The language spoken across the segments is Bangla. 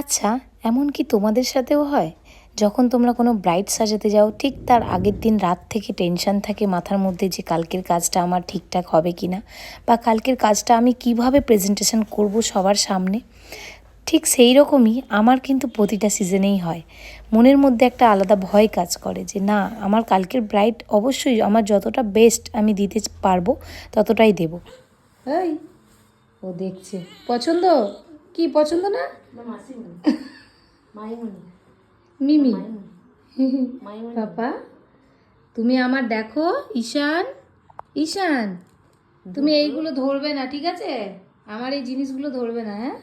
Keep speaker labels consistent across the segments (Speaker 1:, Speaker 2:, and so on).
Speaker 1: আচ্ছা এমন কি তোমাদের সাথেও হয়? যখন তোমরা কোনো ব্রাইড সাজাতে যাও, ঠিক তার আগের দিন রাত থেকে টেনশন থাকে মাথার মধ্যে যে কালকের কাজটা আমার ঠিকঠাক হবে কি না, বা কালকের কাজটা আমি কীভাবে প্রেজেন্টেশন করব সবার সামনে? ঠিক সেই রকমই আমার কিন্তু প্রতিটা সিজনেই হয়। মনের মধ্যে একটা আলাদা ভয় কাজ করে যে, না, আমার কালকের ব্রাইড অবশ্যই আমার যতটা বেস্ট আমি দিতে পারব, ততটাই দেব। ও দেখছে। পছন্দ? কি পছন্দ না? মিমি। পাপা তুমি আমার দেখো ঈশান। ঈশান তুমি এইগুলো ধরবে না ঠিক আছে? আমার এই জিনিসগুলো ধরবে না হ্যাঁ?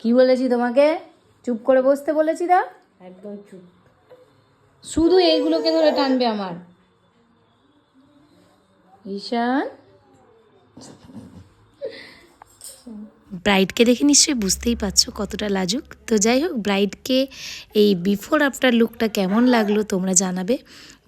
Speaker 1: কি বলেছি তোমাকে? চুপ করে বসতে বলেছি দা
Speaker 2: একদম চুপ।
Speaker 1: শুধু এইগুলোকে ধরে টানবে আমার। ঈশান? ব্রাইডকে দেখে নিশ্চয়ই বুঝতেই পারছ কতটা লাজুক। তো যাই হোক, ব্রাইডকে এই বিফোর আফটার লুকটা কেমন লাগল তোমরা জানাবে।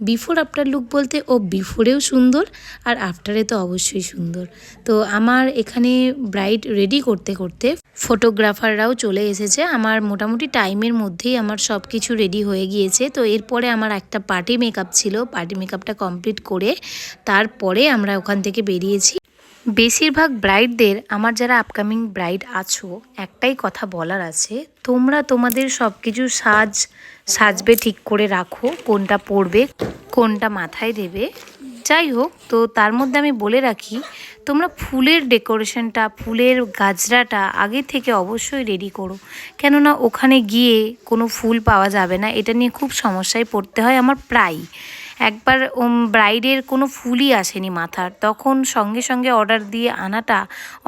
Speaker 1: বিফোর আফটার লুক বলতে ও বিফোরেও সুন্দর আর আফটারে তো অবশ্যই সুন্দর। তো আমার এখানে ব্রাইড রেডি করতে করতে ফটোগ্রাফাররাও চলে এসেছে। আমার মোটামুটি টাইমের মধ্যেই আমার সব কিছু রেডি হয়ে গিয়েছে। তো এরপরে আমার একটা পার্টি মেকআপ ছিল। পার্টি মেকআপটা কমপ্লিট করে তারপরে আমরা ওখান থেকে বেরিয়েছি। বেশিরভাগ ব্রাইডদের আমার যারা আপকামিং ব্রাইড আছো, একটাই কথা বলার আছে। তোমরা তোমাদের সব কিছু সাজ, সাজবে, ঠিক করে রাখো। কোনটা পরবে, কোনটা মাথায় দেবে। যাই হোক, তো তার মধ্যে আমি বলে রাখি, তোমরা ফুলের ডেকোরেশনটা, ফুলের গাজরাটা আগে থেকে অবশ্যই রেডি করো। কেননা ওখানে গিয়ে কোনো ফুল পাওয়া যাবে না, এটা নিয়ে খুব সমস্যায় পড়তে হয় আমার প্রায় একবার ব্রাইডের কোনো ফুলই আসেনি মাথার, তখন সঙ্গে সঙ্গে অর্ডার দিয়ে আনাটা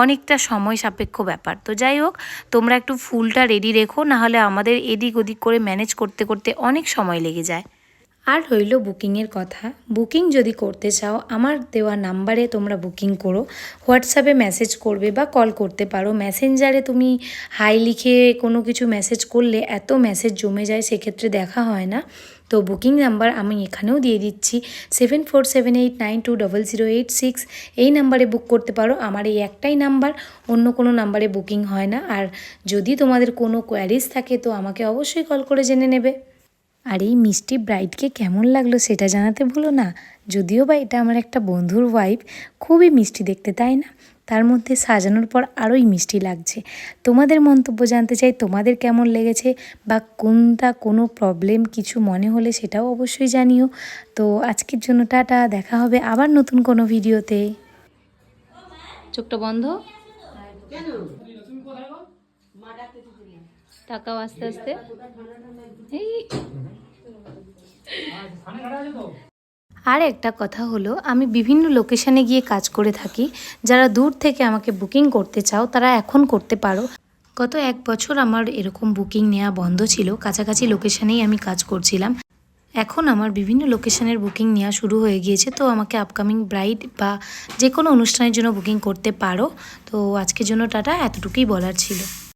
Speaker 1: অনেকটা সময় সাপেক্ষ ব্যাপার। তো যাই হোক, তোমরা একটু ফুলটা রেডি রেখো, নাহলে আমাদের এদিক ওদিক করে ম্যানেজ করতে করতে অনেক সময় লেগে যায়। আর রইল বুকিংয়ের কথা। বুকিং যদি করতে চাও, আমার দেওয়া নাম্বারে তোমরা বুকিং করো। হোয়াটসঅ্যাপে মেসেজ করবে বা কল করতে পারো। মেসেঞ্জারে তুমি হাই লিখে কোনো কিছু মেসেজ করলে এত মেসেজ জমে যায়, সেক্ষেত্রে দেখা হয় না। তো বুকিং নাম্বার আমি এখানেও দিয়ে দিচ্ছি। Seven four seven eight nine two double zero eight six. এই নাম্বারে বুক করতে পারো। আমার এই একটাই নাম্বার, অন্য কোনো নাম্বারে বুকিং হয় না। আর যদি তোমাদের কোনো কোয়ারিজ থাকে, তো আমাকে অবশ্যই কল করে জেনে নেবে। আর এই মিষ্টি ব্রাইডকে কেমন লাগল সেটা জানাতে ভুলো না। যদিও বা এটা আমার একটা বন্ধুর ওয়াইফ খুবই মিষ্টি দেখতে তাই না? তার মধ্যে সাজানোর পর আরোই মিষ্টি লাগছে। তোমাদের মন্তব্য জানতে চাই তোমাদের কেমন লেগেছে বা কোনটা কোনো প্রবলেম কিছু মনে হলে সেটাও অবশ্যই জানিও। তো আজকের জন্য টাটা দেখা হবে আবার নতুন কোনো ভিডিওতে। চোখটা বন্ধ? টাকাও আস্তে আস্তে। এই আর একটা কথা হলো, আমি বিভিন্ন লোকেশানে গিয়ে কাজ করে থাকি। যারা দূর থেকে আমাকে বুকিং করতে চাও, তারা এখন করতে পারো। গত এক বছর আমার এরকম বুকিং নেওয়া বন্ধ ছিল। কাছাকাছি লোকেশানেই আমি কাজ করছিলাম। এখন আমার বিভিন্ন লোকেশনের বুকিং নেওয়া শুরু হয়ে গিয়েছে। তো আমাকে আপকামিং ব্রাইড বা যে কোনো অনুষ্ঠানের জন্য বুকিং করতে পারো। তো আজকের জন্য টাটা, এতটুকুই বলার ছিল।